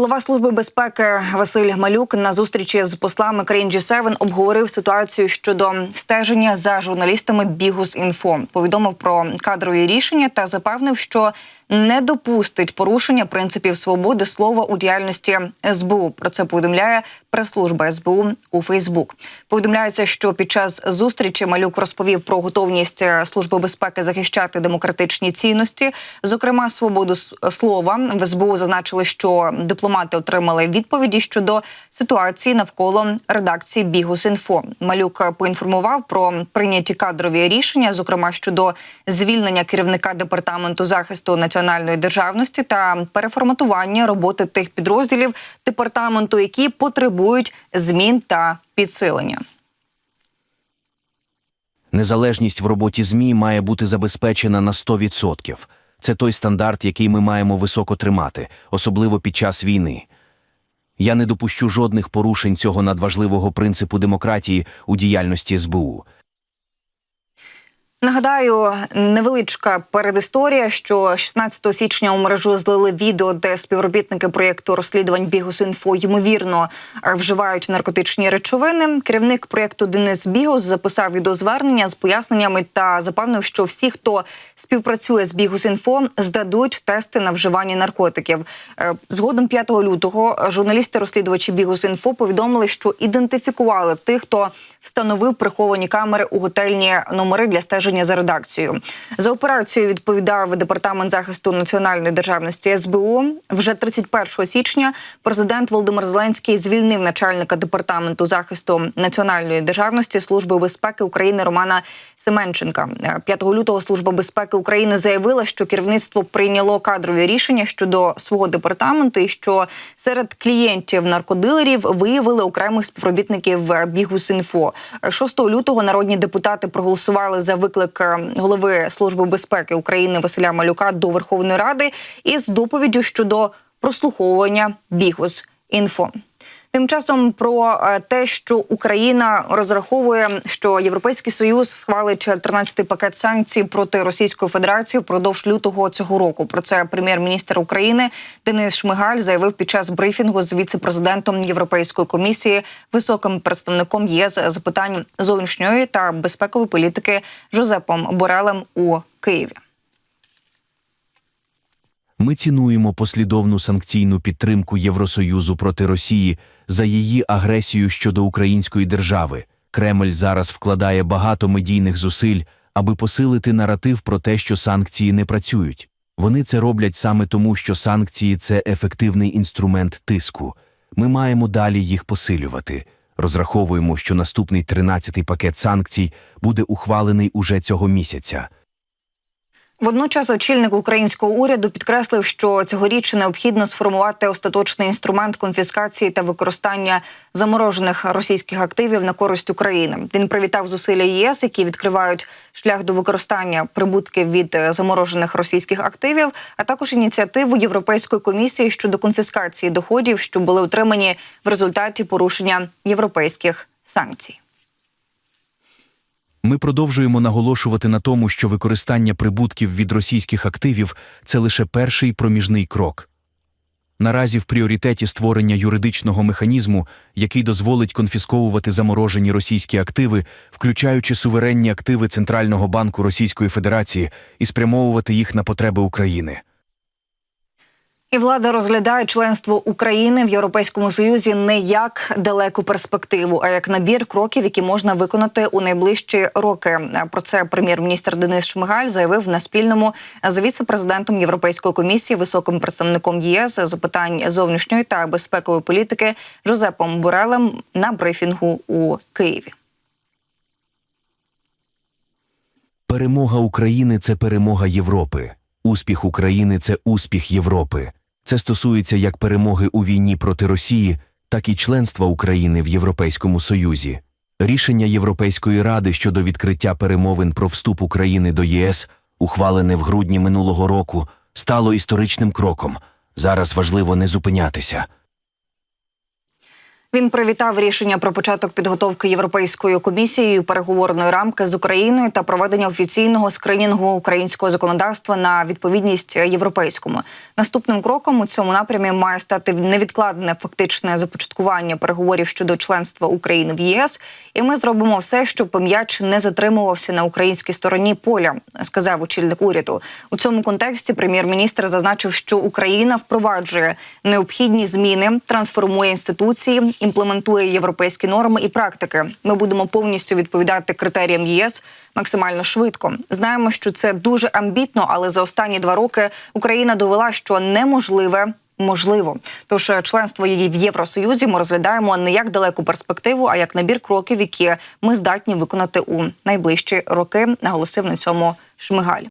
Голова служби безпеки Василь Малюк на зустрічі з послами країн G7 обговорив ситуацію щодо стеження за журналістами Бігус інфо. Повідомив про кадрові рішення та запевнив, що не допустить порушення принципів свободи слова у діяльності СБУ. Про це повідомляє прес-служба СБУ у Фейсбук. Повідомляється, що під час зустрічі Малюк розповів про готовність служби безпеки захищати демократичні цінності, зокрема свободу слова. В СБУ зазначили, що дипломати отримали відповіді щодо ситуації навколо редакції Бігус.Інфо. Малюк поінформував про прийняті кадрові рішення, зокрема щодо звільнення керівника департаменту захисту національної державності та переформатування роботи тих підрозділів департаменту, які потребують змін та підсилення. Незалежність в роботі ЗМІ має бути забезпечена на 100%. Це той стандарт, який ми маємо високо тримати, особливо під час війни. Я не допущу жодних порушень цього надважливого принципу демократії у діяльності СБУ. Нагадаю, невеличка передісторія, що 16 січня у мережу злили відео, де співробітники проєкту розслідувань Бігус.Інфо ймовірно е, вживають наркотичні речовини. Керівник проєкту Денис Бігус записав відеозвернення з поясненнями та запевнив, що всі, хто співпрацює з Бігус.Інфо, здадуть тести на вживання наркотиків. Е, Згодом 5 лютого журналісти-розслідувачі Бігус.Інфо повідомили, що ідентифікували тих, хто встановив приховані камери у готельні номери для стеження за редакцією. За операцією відповідав департамент захисту національної державності СБУ. Вже 31 січня президент Володимир Зеленський звільнив начальника департаменту захисту національної державності Служби безпеки України Романа Семенченка. Е, 5 лютого Служба безпеки України заявила, що керівництво прийняло кадрові рішення щодо свого департаменту, і що серед клієнтів наркодилерів виявили окремих співробітників Бігус.Інфо. 6 лютого народні депутати проголосували за виклик е, голови Служби безпеки України Василя Малюка до Верховної Ради із доповіддю щодо прослуховування Бігус.Інфо. Тим часом про е, те, що Україна розраховує, що Європейський Союз схвалить 13-й пакет санкцій проти Російської Федерації впродовж лютого цього року. Про це прем'єр-міністр України Денис Шмигаль заявив під час брифінгу з віце-президентом Європейської комісії, високим представником ЄС з питань зовнішньої та безпекової політики Жозепом Борелем у Києві. Ми цінуємо послідовну санкційну підтримку Євросоюзу проти Росії за її агресію щодо української держави. Кремль зараз вкладає багато медійних зусиль, аби посилити наратив про те, що санкції не працюють. Вони це роблять саме тому, що санкції це ефективний інструмент тиску. Ми маємо далі їх посилювати. Розраховуємо, що наступний 13-й пакет санкцій буде ухвалений уже цього місяця. Водночас очільник українського уряду підкреслив, що цьогоріч необхідно сформувати остаточний інструмент конфіскації та використання заморожених російських активів на користь України. Він привітав зусилля ЄС, які відкривають шлях до використання прибутків від е, заморожених російських активів, а також ініціативу Європейської комісії щодо конфіскації доходів, що були отримані в результаті порушення європейських санкцій. Ми продовжуємо наголошувати на тому, що використання прибутків від російських активів це лише перший проміжний крок. Наразі в пріоритеті створення юридичного механізму, який дозволить конфісковувати заморожені російські активи, включаючи суверенні активи Центрального банку Російської Федерації, і спрямовувати їх на потреби України. І влада розглядає членство України в Європейському Союзі не як далеку перспективу, а як набір кроків, які можна виконати у найближчі роки. Про це прем'єр-міністр Денис Шмигаль заявив на спільному з віце-президентом Європейської комісії, високим представником ЄС з питань зовнішньої та безпекової політики Жозепом Борелем на брифінгу у Києві. Перемога України це перемога Європи. Успіх України це успіх Європи. Це стосується як перемоги у війні проти Росії, так і членства України в Європейському Союзі. Рішення Європейської ради щодо відкриття перемовин про вступ України до ЄС, ухвалене в грудні минулого року, стало історичним кроком. Зараз важливо не зупинятися. Він привітав рішення про початок підготовки Європейською комісією переговорної рамки з Україною та проведення офіційного скринінгу українського законодавства на відповідність європейському. Наступним кроком у цьому напрямі має стати невідкладне фактичне започаткування переговорів щодо членства України в ЄС. І ми зробимо все, щоб м'яч не затримувався на українській стороні поля, сказав очільник уряду. У цьому контексті прем'єр-міністр зазначив, що Україна впроваджує необхідні зміни, трансформує інституції, імплементує європейські норми і практики. Ми будемо повністю відповідати критеріям ЄС максимально швидко. Знаємо, що це дуже амбітно, але за останні два роки Україна довела, що неможливе. Можливо, тож членство її в Євросоюзі ми розглядаємо не як далеку перспективу, а як набір кроків, які ми здатні виконати у найближчі роки. Наголосив на цьому Шмигаль.